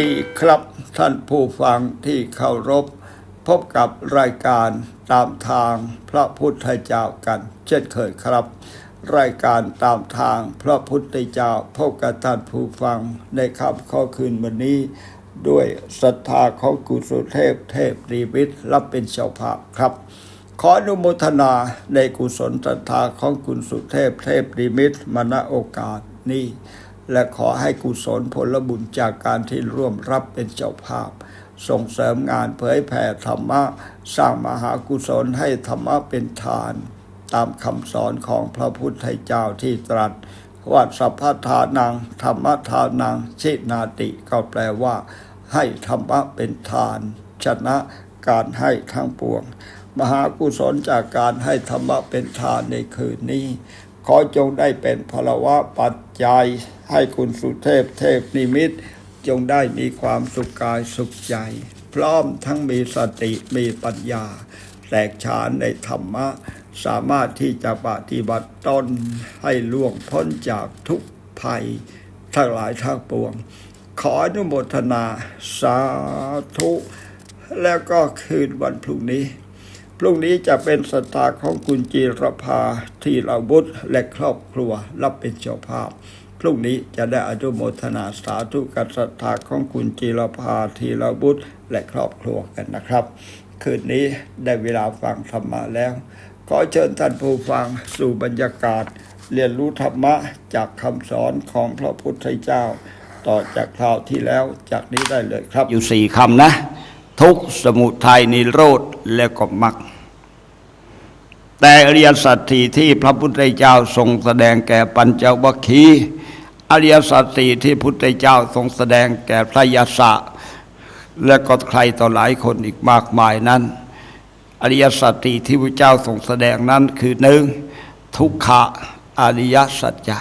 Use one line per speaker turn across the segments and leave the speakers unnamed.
ดีครับท่านผู้ฟังที่เคารพ พบกับรายการตามทางพระพุทธเจ้ากัน เช่นเคยครับ รายการตามทางพระพุทธเจ้าพบกับท่านผู้ฟังในค่ำข้อคืนวันนี้ ด้วยศรัทธาของกุศลเทพเทพรีวิทย์รับเป็นเจ้าภาพครับ ขออนุโมทนาในกุศลศรัทธาของคุณสุเทพเทพนิมิตรมณโอกาสนี้ และขอให้กุศลผลบุญจากการที่ร่วมรับเป็นเจ้าภาพ ส่งเสริมงานเผยแผ่ธรรมะ สร้างมหากุศลให้ธรรมะเป็นทาน ตามคำสอนของพระพุทธเจ้าที่ตรัสว่าสัพพทานัง ธรรมทานังชินาติก็แปลว่า ให้ธรรมะเป็นทาน ชนะการให้ทั้งปวง มหากุศลจากการให้ธรรมะเป็นทานในคืนนี้ ขอจงได้เป็นพลวะปัจจัย ให้คุณสุเทพเทพนิมิต จงได้มีความสุขกายสุขใจ พร้อมทั้งมีสติมีปัญญาแตกฉานในธรรมะ สามารถที่จะปฏิบัติตนให้ล่วงพ้นจากทุกภัย ทั้งหลายทั้งปวง ขออนุโมทนาสาธุ แล้วก็คืนวันพรุ่งนี้ พรุ่งนี้จะเป็นสตาของคุณจีรภาทีราวุธและครอบครัวรับเป็นเจ้าภาพ พรุ่งนี้จะได้อนุโมทนาสาธุกับศรัทธาของคุณจีรภาทีราวุธและครอบครัวกันนะครับ คืนนี้ได้เวลาฟังธรรมะแล้ว ขอเชิญท่านผู้ฟังสู่บรรยากาศ เรียนรู้ธรรมะจากคำสอนของพระพุทธเจ้า ต่อจากคราวที่แล้วจากนี้ได้เลยครับ
อยู่สี่คำนะ ทุกสมุทัยนิโรธแล้วก็มรรคแต่อริยสัจสี่ที่พระพุทธเจ้าทรงแสดงแก่ปัญจวัคคีย์ อริยสัจสี่ที่พุทธเจ้าทรงแสดงแก่พระยาศะและก็ใครต่อหลายคนอีกมากมายนั้น อริยสัจสี่ที่พระเจ้าทรงแสดงนั้นคือหนึ่งทุกขะอริยสัจจะ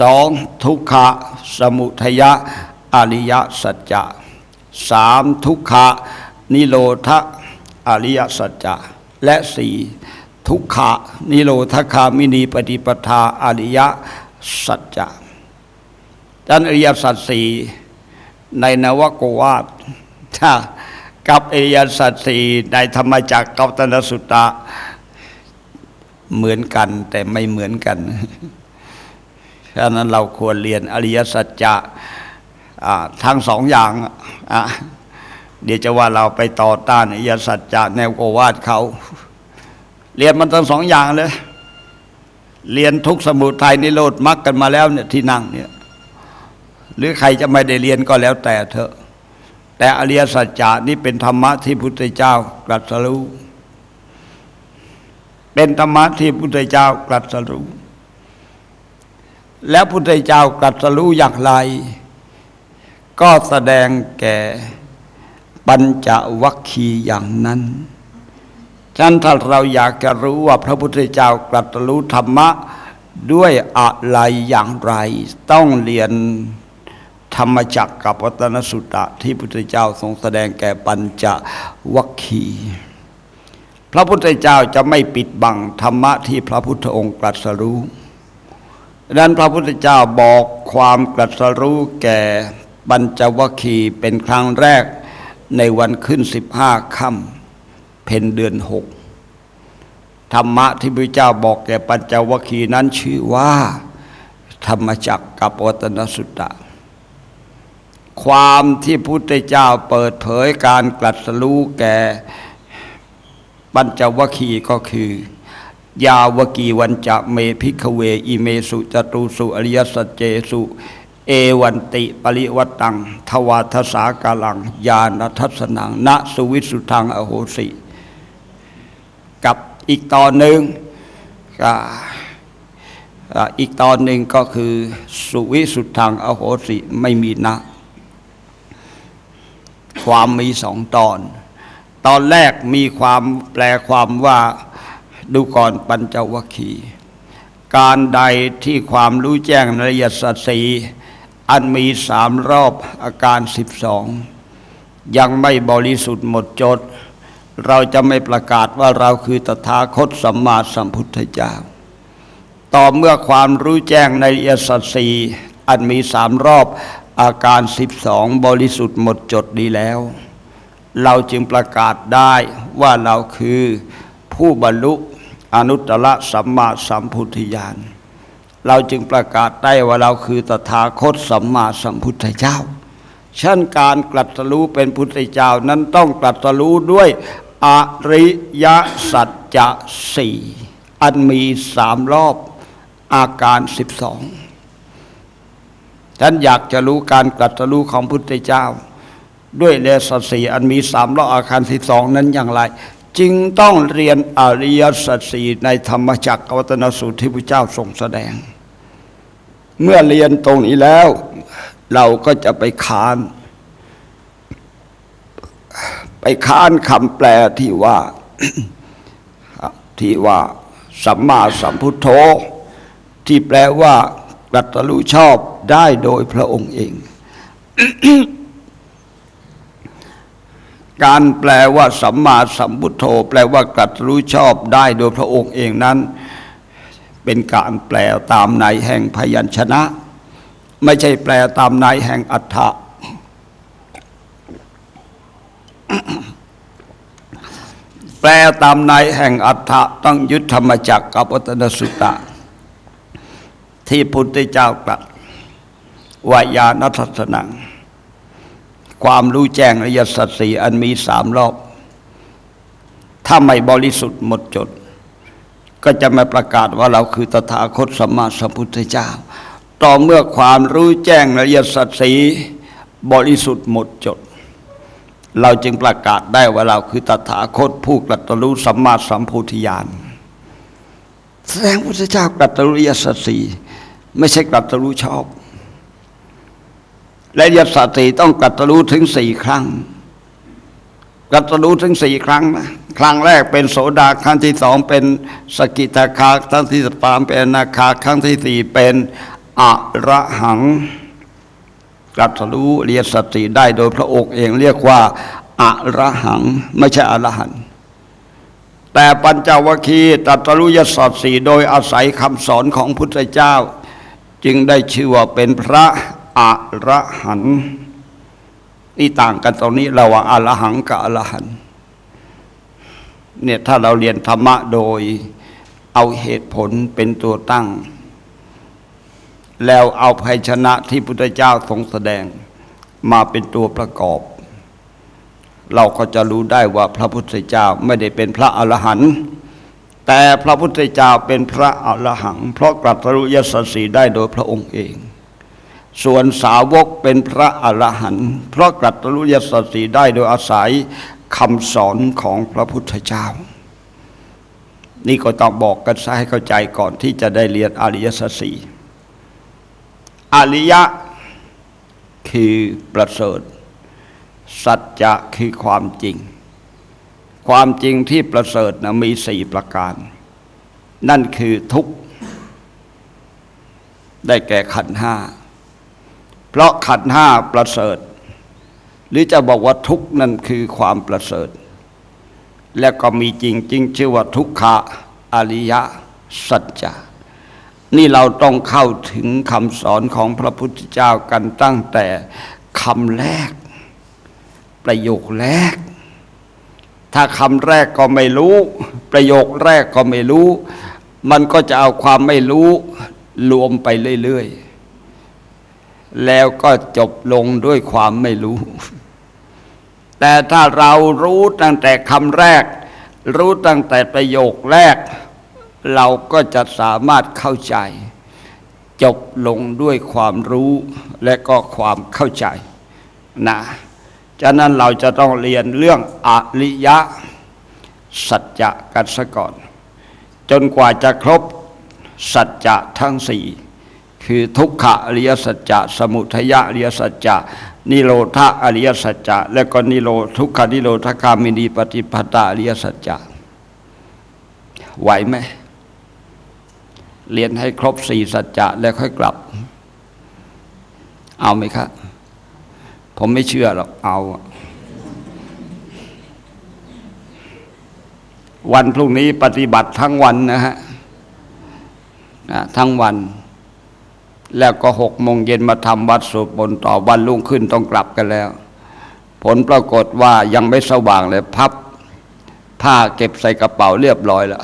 สองทุกขะสมุทัยอริยสัจจะสามทุกขะนิโรธอริยสัจจะและสี่ทุกขะนิโรธคามินีปฏิปทาอริยสัจจะ ดันอริยสัจสี่ในนวโกวาทถ้ากับอริยสัจสี่ในธรรมจักรกัปตนสุตตะเหมือนกัน แต่ไม่เหมือนกันฉะนั้นเราควรเรียนอริยสัจจะอ่าทั้งสองอย่าง เดี๋ยวจะว่าเราไปต่อต้านอริยสัจจะแนวโกวาทเขา เรียนมันทั้งสองอย่างเลย เรียนทุกสมุทัยนิโรธมรรคกันมาแล้วเนี่ยที่นั่งเนี่ย หรือใครจะไม่ได้เรียนก็แล้วแต่เถอะ แต่อริยสัจจะนี่เป็นธรรมะที่พุทธเจ้าตรัสรู้ เป็นธรรมะที่พุทธเจ้าตรัสรู้ แล้วพุทธเจ้าตรัสรู้อย่างไร ก็แสดงแก่ปัญจวัคคีย์อย่างนั้นฉะนั้นถ้าเราอยากจะรู้ว่าพระพุทธเจ้าตรัสรู้ธรรมะด้วยอะไรอย่างไร ต้องเรียน รรมจักกับวัตนสุตตะที่พระพุทธเจ้าทรงแสดงแก่ปัญจวัคคีพระพุทธเจ้าจะไม่ปิดบังธรรมะที่พระพุทธองค์ตรัสรู้ดังนั้นพระพุทธเจ้าบอกความตรัสรู้แก่ปัญจวัคคีเป็นครั้งแรกในวันขึ้นสิบห้าค่ำเพนเดือนหกธรรมะที่พระเจ้าบอกแก่ปัญจวัคคีย์นั้นชื่อว่า ธรรมจักกับวัตนสุตตะ ความที่พุทธเจ้าเปิดเผยการกลัดสรู้แก่ปัญจวคีก็คือ ยาวกีวันจะเมพิกเว อิเมสุจตุสุอริยสัจเจสุ เอวันติปริวัตตัง ทวาทสากาลัง ญาณทัศนัง ณสุวิสุทังอโหสิ กับอีกตอนหนึ่งก็อีกตอนหนึ่งก็คือสุวิสุทธังอโหสิไม่มีนะ ความมีสองตอน ตอนแรกมีความแปลความว่าดูก่อนปัญจวัคคีการใดที่ความรู้แจ้งในอริยสัจสีอันมีสามรอบอาการสิบสองยังไม่บริสุทธิ์หมดจด เราจะไม่ประกาศว่าเราคือตถาคตสัมมาสัมพุทธเจ้า ต่อเมื่อความรู้แจ้งในอริยสัจสีอันมีสามรอบ อาการสิบสองบริสุทธิ์หมดจดดีแล้ว เราจึงประกาศได้ว่าเราคือผู้บรรลุอนุตตรสัมมาสัมพุทธญาณเราจึงประกาศได้ว่าเราคือตถาคตสัมมาสัมพุทธเจ้าฉันการกลัดรู้เป็นพุทธเจ้านั้นต้องกลัดรู้ด้วยอริยสัจจะสี่อันมีสามรอบอาการสิบสอง ท่านอยากจะรู้การกลัดรู้ของพุทธเจ้า ด้วยเลสสีอันมีสามรอบอาการสิบสองนั้นอย่างไร จึงต้องเรียนอริยสัจสีในธรรมจักรวัตนสูตรที่พระเจ้าทรงแสดง เมื่อเรียนตรงนี้แล้ว เราก็จะไปค้าน ไปค้านคำแปลที่ว่าที่ว่าสัมมาสัมพุทโธที่แปลว่า รัสรู้ชอบได้โดยพระองค์เอง การแปลว่าสัมมาสัมพุทโธ แปลว่าตรัสรู้ชอบได้โดยพระองค์เองนั้น เป็นการแปลตามในแห่งพยัญชนะ ไม่ใช่แปลตามในแห่งอัฏฐะแปลตามในแห่งอัฏฐะต้องยึดธรรมจักรกับวัตนสุตตะ ที่พุทธเจ้าตรัสวายานัทสนัง ความรู้แจ้งอริยสัจสี่อันมีสามรอบ ถ้าไม่บริสุทธิ์หมดจด ก็จะไม่ประกาศว่าเราคือตถาคตสัมมาสัมพุทธเจ้า ต่อเมื่อความรู้แจ้งอริยสัจสีบริสุทธิ์หมดจด เราจึงประกาศได้ว่าเราคือตถาคตผู้ตรัสรู้สัมมาสัมพุทธญาณแสดงพุทธเจ้าตรัสรู้อริยสัจสี ไม่ใช่ตรัสรู้ชอบ และยสัจสีต้องตรัสรู้ถึงสี่ครั้งตรัสรู้ถึงสี่ครั้งนะครั้งแรกเป็นโสดาครั้งที่สองเป็นสกิทาคาครั้งที่สามเป็นนาคาครั้งที่สี่เป็นอระหังตรัสรู้เรียนสติได้โดยพระองค์เองเรียกว่าอระหัง ไม่ใช่อรหันแต่ปัญจวัคคีย์ตรัสรู้ยศสสีโดยอาศัยคำสอนของพุทธเจ้า จึงได้ชื่อว่าเป็นพระอระหันต์นี่ต่างกันตรงนี้ระหว่างอรหังกับอรหันต์เนี่ยถ้าเราเรียนธรรมะโดยเอาเหตุผลเป็นตัวตั้ง แล้วเอาภัยชนะที่พุทธเจ้าทรงแสดงมาเป็นตัวประกอบ เราก็จะรู้ได้ว่าพระพุทธเจ้าไม่ได้เป็นพระอรหันต์ แต่พระพุทธเจ้าเป็นพระอรหัง เพราะกรัตรุยสัสีได้โดยพระองค์เอง ส่วนสาวกเป็นพระอรหันต์เพราะกรัตรุยสัสีได้โดยอาศัยคำสอนของพระพุทธเจ้า นี่ก็ต้องบอกกันซะให้เข้าใจก่อนที่จะได้เรียนอริยสัจสีอริยะคือประเสริฐ สัจจะคือความจริง ความจริงที่ประเสริฐนะมีสี่ประการ นั่นคือทุกข์ ได้แก่ขันห้า เพราะขันห้าประเสริฐ หรือจะบอกว่าทุกข์นั่นคือความประเสริฐ และก็มีจริงจริงชื่อว่าทุกขะอริยสัจจะนี่เราต้องเข้าถึงคำสอนของพระพุทธเจ้ากันตั้งแต่คำแรก ประโยคแรก ถ้าคำแรกก็ไม่รู้ ประโยคแรกก็ไม่รู้ มันก็จะเอาความไม่รู้รวมไปเรื่อยๆ แล้วก็จบลงด้วยความไม่รู้ แต่ถ้าเรารู้ตั้งแต่คำแรก รู้ตั้งแต่ประโยคแรก เราก็จะสามารถเข้าใจ จบลงด้วยความรู้และก็ความเข้าใจนะ ฉะนั้นเราจะต้องเรียนเรื่องอริยะสัจจะกันซะก่อน จนกว่าจะครบสัจจะทั้งสี่คือทุกขะอริยสัจจะ สมุทัยอริยสัจจะนิโรธาอริยสัจจะ และก็นิโรทุกขนิโรธคามินีปฏิปทาอริยสัจจะไหวไหมเรียนให้ครบสี่สัจจะแล้วค่อยกลับ เอาไหมครับ ผมไม่เชื่อหรอกเอา วันพรุ่งนี้ปฏิบัติทั้งวันนะฮะนะทั้งวัน แล้วก็หกโมงเย็นมาทำวัดสวดมนต์ต่อวันรุ่งขึ้นต้องกลับกันแล้ว ผลปรากฏว่ายังไม่สว่างเลย พับผ้าเก็บใส่กระเป๋าเรียบร้อยแล้ว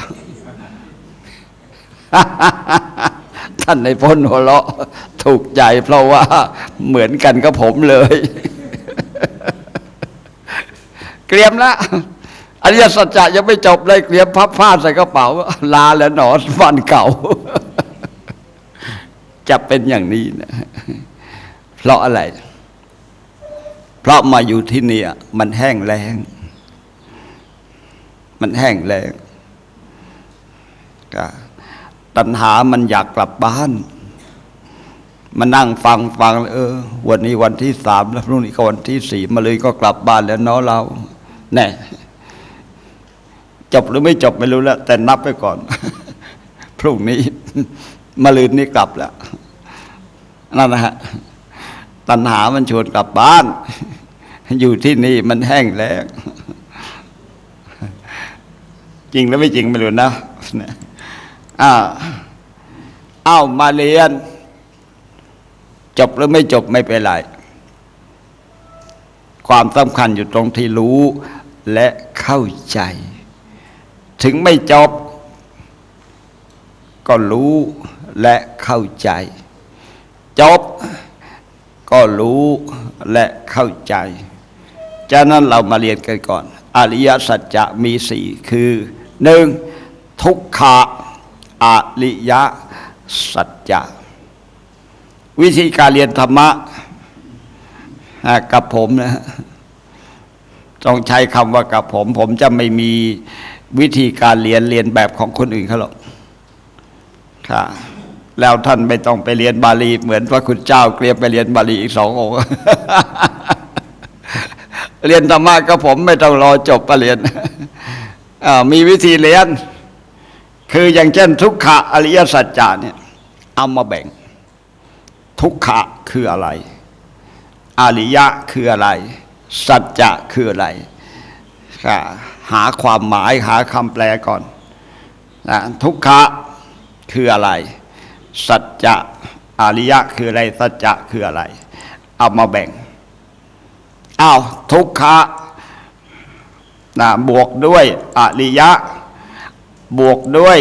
ท่านในพ้นหัวเราะถูกใจเพราะว่าเหมือนกันกับผมเลย เกรียมละอริยสัจจะยังไม่จบเลยเกรียมพับผ้าใส่กระเป๋า ลาแล้วหนอนฟันเก่า จะเป็นอย่างนี้นะเพราะอะไร เพราะมาอยู่ที่เนี่ยมันแห้งแล้งมันแห้งแล้งก็ ตัณหามันอยากกลับบ้านมานั่งฟังฟังเออ วันนี้วันที่สามแล้วพรุ่งนี้ก็วันที่สี่มาเลยก็กลับบ้านแล้วเนาะเราแน่จบหรือไม่จบไม่รู้แล้ว แต่นับไปก่อน พรุ่งนี้มาลืนนี้กลับแล้วนั่นนะฮะตัณหามันชวนกลับบ้าน อยู่ที่นี่มันแห้งแล้งจริงหรือไม่จริงไม่รู้นะเนี่ย อ้าวอ้าวมาเรียน จบหรือไม่จบไม่เป็นไร ความสำคัญอยู่ตรงที่รู้และเข้าใจ ถึงไม่จบ ก็รู้และเข้าใจ จบ ก็รู้และเข้าใจจากนั้นเรามาเรียนกันก่อน อริยสัจจะมีสี่คือหนึ่งทุกขะ อริยสัจจะวิธีการเรียนธรรมะกับผมนะฮะต้องใช้คำว่ากับผม ผมจะไม่มีวิธีการเรียนเรียนแบบของคนอื่นเขาหรอกค่ะ แล้วท่านไม่ต้องไปเรียนบาลี เหมือนพระคุณเจ้าเกลียบไปเรียนบาลีอีกสององค์เรียนธรรมะกับผมไม่ต้องรอจบปรริญญามีวิธีเรียน คืออย่างเช่นทุกขะอริยสัจจะเนี่ยเอามาแบ่ง ทุกขะคืออะไร อริยะคืออะไร สัจจะคืออะไรค่ะหาความหมายหาคำแปลก่อนนะทุกขะคืออะไร สัจจะอริยะคืออะไร สัจจะคืออะไร เอามาแบ่งอ้าวทุกขะนะบวกด้วยอริยะ บวกด้วย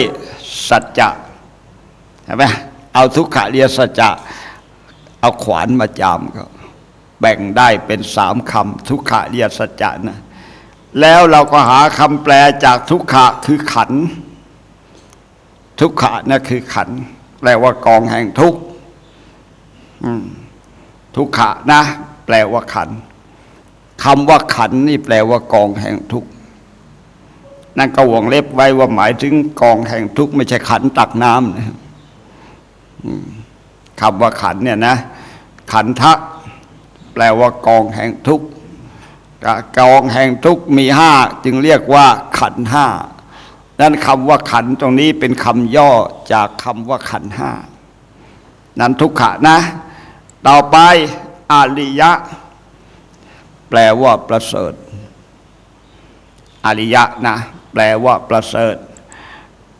สัจจะเห็นไหมเอาทุกขะเรียสัจจะเอาขวานมาจามก็แบ่งได้เป็นสามคำทุกขะเรียสัจจะนะแล้วเราก็หาคำแปลจากทุกขะคือขัน ทุกขะนั่นคือขันแปลว่ากองแห่งทุกทุกขะนะ แปลว่าขันคำว่าขันนี่แปลว่ากองแห่งทุกข นั่นก็วงเล็บไว้ว่าหมายถึงกองแห่งทุกข์ไม่ใช่ขันตักน้ำนะคำว่าขันเนี่ยนะ ขันทะ แปลว่ากองแห่งทุกข์กองแห่งทุกข์มีห้าจึงเรียกว่าขันห้านั้นคำว่าขันตรงนี้เป็นคำย่อจากคำว่าขันห้านั้นทุกขะนะ ต่อไปอริยะ แปลว่าประเสริฐอริยะนะ แปลว่าประเสริฐ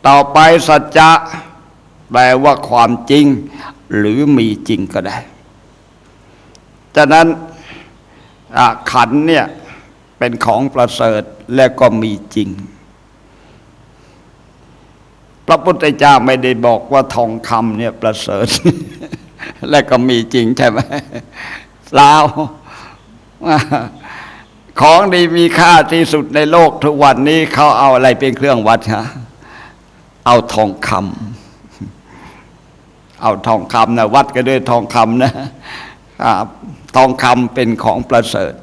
ต่อไปสัจจะแปลว่าความจริง หรือมีจริงก็ได้ฉะนั้นขันเนี่ยเป็นของประเสริฐและก็มีจริง พระพุทธเจ้าไม่ได้บอกว่าทองคำเนี่ยประเสริฐ และก็มีจริงใช่ไหมลาว ของดีมีค่าที่สุดในโลกทุกวันนี้เขาเอาอะไรเป็นเครื่องวัดฮะเอาทองคำเอาทองคำนะวัดก็ด้วยทองคำนะทองคำเป็นของประเสริฐ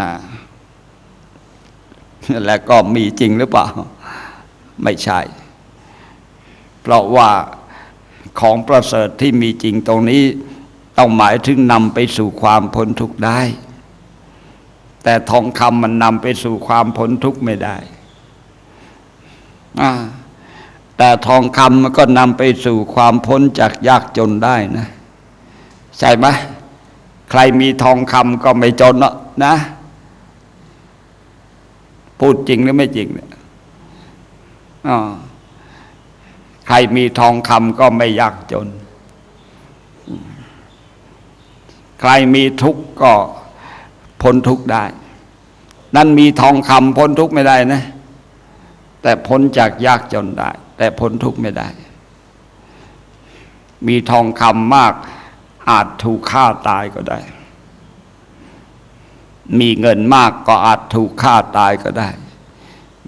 นะและก็มีจริงหรือเปล่า ไม่ใช่ เพราะว่าของประเสริฐที่มีจริงตรงนี้ ต้องหมายถึงนำไปสู่ความพ้นทุกข์ได้ แต่ทองคำมันนำไปสู่ความพ้นทุกข์ไม่ได้แต่ทองคำมันก็นำไปสู่ความพ้นจากยากจนได้นะ ใช่ไหมใครมีทองคำก็ไม่จนนะ พูดจริงหรือไม่จริงเนี่ยใครมีทองคำก็ไม่ยากจน ใครมีทุกข์ก็ พ้นทุกข์ได้ นั่นมีทองคำพ้นทุกข์ไม่ได้นะ แต่พ้นจากยากจนได้ แต่พ้นทุกข์ไม่ได้ มีทองคำมากอาจถูกฆ่าตายก็ได้ มีเงินมากก็อาจถูกฆ่าตายก็ได้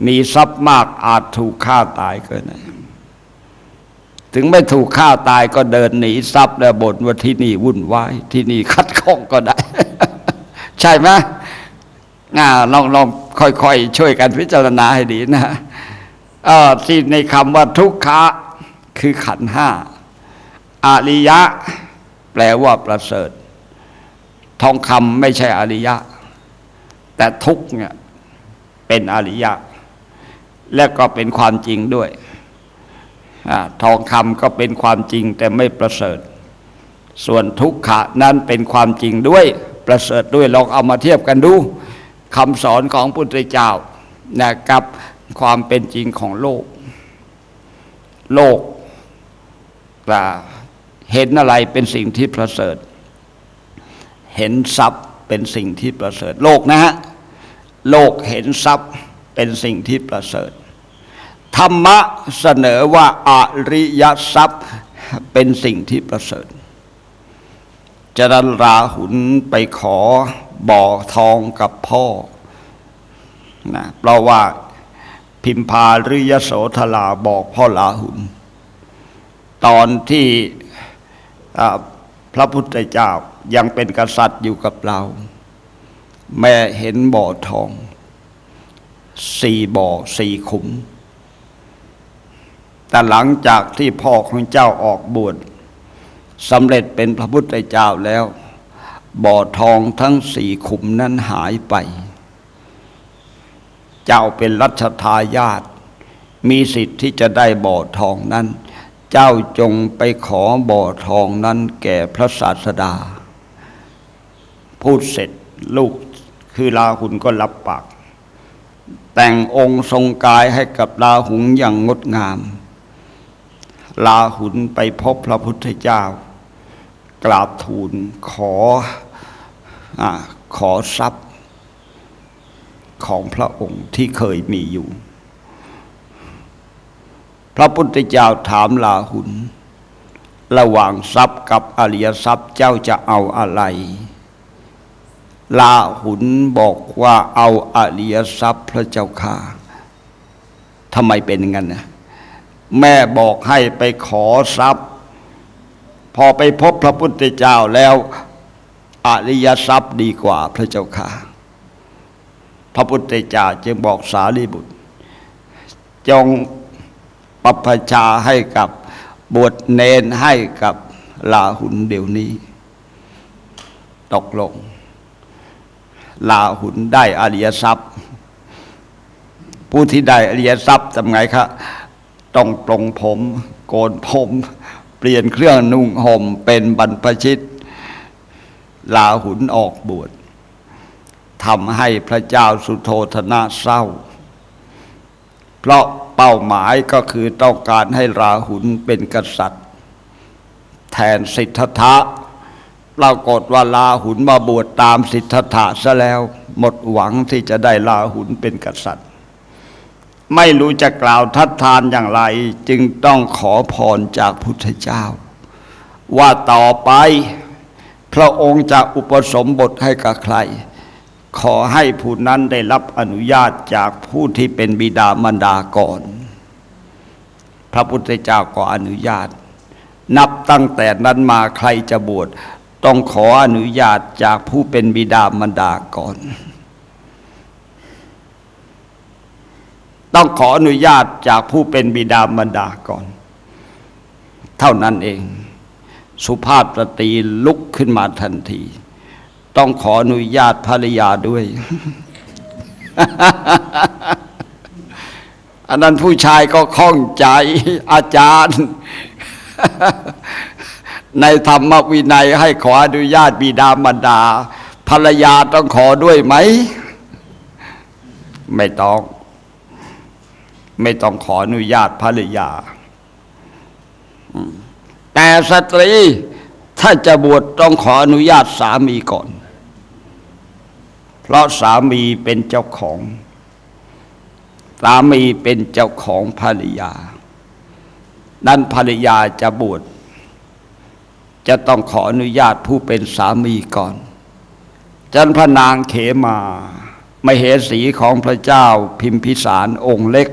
มีทรัพย์มากอาจถูกฆ่าตายก็ได้ ถึงไม่ถูกฆ่าตายก็เดินหนีทรัพย์แล้วบ่นว่าที่นี่วุ่นวายที่นี่คัดข้องก็ได้ ช่ไหมอ่าลองลองค่อยๆช่วยกันพิจารณาให้ดีนะเออที่ในคำว่าทุกขะคือขันห้าอริยะ แปลว่าประเสริฐ ทองคำไม่ใช่อริยะ แต่ทุกเนี่ยเป็นอริยะ และก็เป็นความจริงด้วยอทองคำก็เป็นความจริงแต่ไม่ประเสริฐ ส่วนทุกขะนั้นเป็นความจริงด้วย ประเสริฐด้วยลองเอามาเทียบกันดูคำสอนของพุทธเจ้านะกับความเป็นจริงของโลก โลกเห็นอะไรเป็นสิ่งที่ประเสริฐ เห็นทรัพย์เป็นสิ่งที่ประเสริฐ โลกนะฮะโลกเห็นทรัพย์เป็นสิ่งที่ประเสริฐ ธรรมะเสนอว่าอริยทรัพย์เป็นสิ่งที่ประเสริฐ จรันราหุนไปขอบ่อทองกับพ่อนะเพราะว่าพิมพาหรือยโสธราบอกพ่อลาหุน ตอนที่พระพุทธเจ้ายังเป็นกษัตริย์อยู่กับเรา แม่เห็นบ่อทอง สี่บ่อสี่ขุม แต่หลังจากที่พ่อของเจ้าออกบวช สำเร็จเป็นพระพุทธเจ้าแล้ว บ่อทองทั้งสี่ขุมนั้นหายไป เจ้าเป็นรัชทายาทมีสิทธิ์ที่จะได้บ่อทองนั้น เจ้าจงไปขอบ่อทองนั้นแก่พระศาสดา พูดเสร็จลูกคือลาหุนก็รับปาก แต่งองค์ทรงกายให้กับลาหุนอย่างงดงาม ลาหุนไปพบพระพุทธเจ้า กราบทูลขออขอทรัพย์ของพระองค์ที่เคยมีอยู่ พระพุทธเจ้าถามลาหุน ระหว่างทรัพย์กับอริยทรัพย์เจ้าจะเอาอะไร ลาหุนบอกว่าเอาอริยทรัพย์พระเจ้าค่ะทำไมเป็นงั้นนะแม่บอกให้ไปขอทรัพย์ พอไปพบพระพุทธเจ้าแล้วอริยทรัพย์ดีกว่าพระเจ้าค่ะ พระพุทธเจ้าจึงบอกสารีบุตร จงปรับปชาให้กับบวชเนนให้กับลาหุนเดี๋ยวนี้ ตกลง ลาหุนได้อริยทรัพย์ ผู้ที่ได้อริยทรัพย์ทำไงครับต้องปลงผม โกนผม เปลี่ยนเครื่องนุ่งห่มเป็นบรรพชิต ลาหุนออกบวชทำให้พระเจ้าสุโธธนะเศร้า เพราะเป้าหมายก็คือต้องการให้ราหุลเป็นกษัตริย์ แทนสิทธัตถะปรากฏว่าลาหุนมาบวชตามสิทธัตถะซะแล้ว หมดหวังที่จะได้ลาหุนเป็นกษัตริย์ ไม่รู้จะกล่าวทัดทานอย่างไร จึงต้องขอพรจากพุทธเจ้า ว่าต่อไป พระองค์จะอุปสมบทให้กับใคร ขอให้ผู้นั้นได้รับอนุญาตจากผู้ที่เป็นบิดามารดาก่อน พระพุทธเจ้าก็อนุญาต นับตั้งแต่นั้นมาใครจะบวชต้องขออนุญาตจากผู้เป็นบิดามารดาก่อน ต้องขออนุญาตจากผู้เป็นบิดามารดาก่อน เท่านั้นเอง สุภาพสตรีลุกขึ้นมาทันที ต้องขออนุญาตภรรยาด้วย อันนั้นผู้ชายก็ข้องใจอาจารย์ ในธรรมวินัยให้ขออนุญาตบิดามารดา ภรรยาต้องขอด้วยไหม ไม่ต้อง ไม่ต้องขออนุญาตภรรยา แต่สตรีถ้าจะบวชต้องขออนุญาตสามีก่อน เพราะสามีเป็นเจ้าของ สามีเป็นเจ้าของภรรยา นั้นภรรยาจะบวชจะต้องขออนุญาตผู้เป็นสามีก่อน จันพนางเขมา มเหสีของพระเจ้าพิมพิสารองค์เล็ก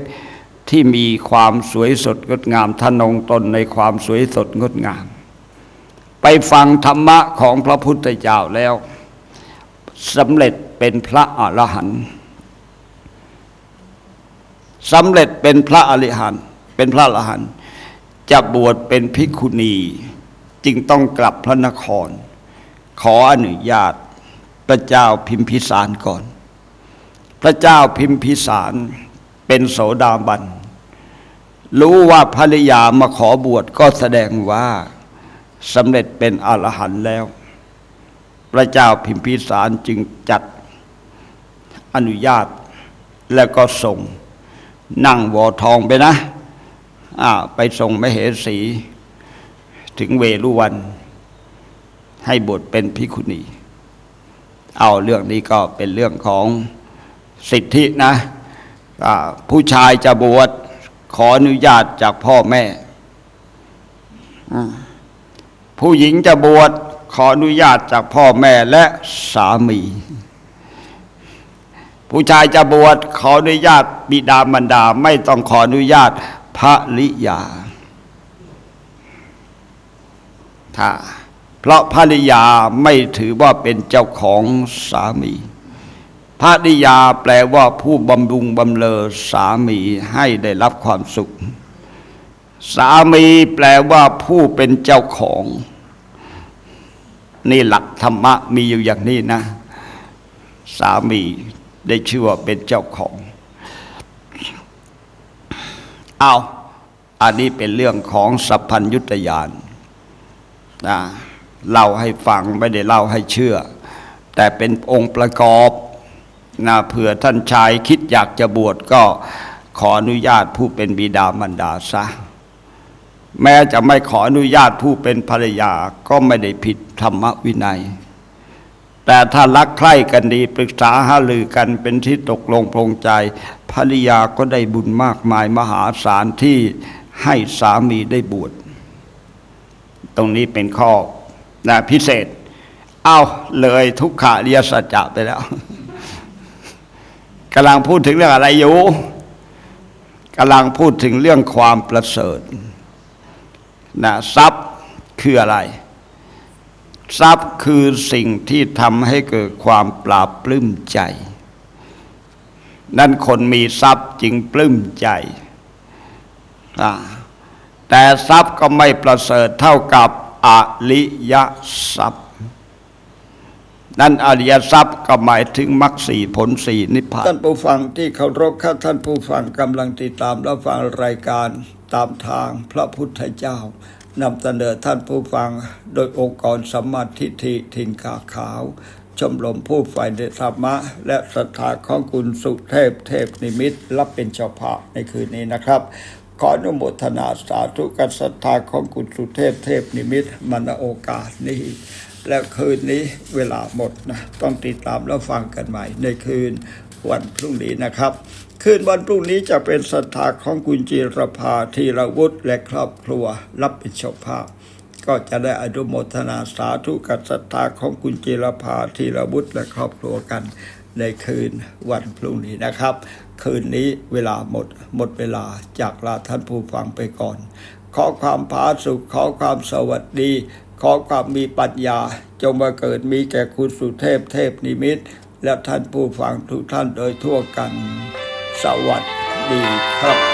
ที่มีความสวยสดงดงามทนงตนในความสวยสดงดงาม ไปฟังธรรมะของพระพุทธเจ้าแล้วสำเร็จเป็นพระอรหันต์สำเร็จเป็นพระอริหันต์เป็นพระอรหันต์จะบวชเป็นภิกขุณีจึงต้องกลับพระนคร ขออนุญาตพระเจ้าพิมพิสารก่อน พระเจ้าพิมพิสารเป็นโสดาบัน รู้ว่าภรรยามาขอบวชก็แสดงว่าสำเร็จเป็นอรหันต์แล้ว พระเจ้าพิมพิสารจึงจัดอนุญาตแล้วก็ส่งนั่งวอทองไปนะไปส่งมเหสี ถึงเวรุวัน ให้บวชเป็นภิกขุณี เอาเรื่องนี้ก็เป็นเรื่องของสิทธินะอ่าผู้ชายจะบวช ขออนุญาตจากพ่อแม่ ผู้หญิงจะบวชขออนุญาตจากพ่อแม่และสามี ผู้ชายจะบวชขออนุญาตบิดามารดาไม่ต้องขออนุญาตภริยาถ้าเพราะภริยาไม่ถือว่าเป็นเจ้าของสามี ภริยาแปลว่าผู้บำรุงบำเลอสามีให้ได้รับความสุข สามีแปลว่าผู้เป็นเจ้าของ นี่หลักธรรมะมีอยู่อย่างนี้นะ สามีได้ชื่อว่าเป็นเจ้าของเอาอันนี้เป็นเรื่องของสัพพัญยุตยานนะเล่าให้ฟังไม่ได้เล่าให้เชื่อ แต่เป็นองค์ประกอบ นะเผื่อท่านชายคิดอยากจะบวชก็ขออนุญาตผู้เป็นบิดามารดาซะแม้จะไม่ขออนุญาตผู้เป็นภรรยาก็ไม่ได้ผิดธรรมวินัย แต่ถ้ารักใคร่กันดีปรึกษาหารือกันเป็นที่ตกลงปรงใจ ภรรยาก็ได้บุญมากมายมหาศาลที่ให้สามีได้บวชตรงนี้เป็นข้อนะพิเศษ เอาเลยทุกขารียสัจจะไปแล้ว กำลังพูดถึงเรื่องอะไรอยู่กำลังพูดถึงเรื่องความประเสริฐนะทรัพย์คืออะไร ทรัพย์คือสิ่งที่ทำให้เกิดความปราบปลื้มใจ นั่นคนมีทรัพย์จึงปลื้มใจ แต่ทรัพย์ก็ไม่ประเสริฐเท่ากับอริยทรัพย์ นั่นอริยทรัพย์ก็หมายถึงมรรคสี่ผลสี่นิพพาน
ท่านผู้ฟังที่เคารพครับท่านผู้ฟังกำลังติดตามรับฟังรายการตามทางพระพุทธเจ้านำเสนอท่านผู้ฟังโดยองค์กรสมมาทิฏฐิทินขาขาว ชมรมผู้ฝ่ายในธรรมะ และศรัทธาของคุณสุเทพเทพนิมิตรับเป็นเจ้าภาพในคืนนี้นะครับ ขออนุโมทนาสาธุกับศรัทธาของคุณสุเทพเทพนิมิตมาณโอกาสนี้ และคืนนี้เวลาหมดนะต้องติดตามแล้วฟังกันใหม่ ในคืนวันพรุ่งนี้นะครับ คืนวันพรุ่งนี้จะเป็นศรัทธาของคุณจิรภาธีรวุฒิและครอบครัวรับเป็นเจ้าภาพ ก็จะได้อนุโมทนาสาธุกับศรัทธาของคุณจิรภาธีรวุฒิและครอบครัวกัน ในคืนวันพรุ่งนี้นะครับ คืนนี้เวลาหมดหมดเวลาจากลาท่านผู้ฟังไปก่อน ขอความผาสุขขอความสวัสดี ขอความมีปัญญา จงมาเกิดมีแก่คุณสุเทพเทพนิมิต และท่านผู้ฟังทุกท่านโดยทั่วกัน สวัสดีครับ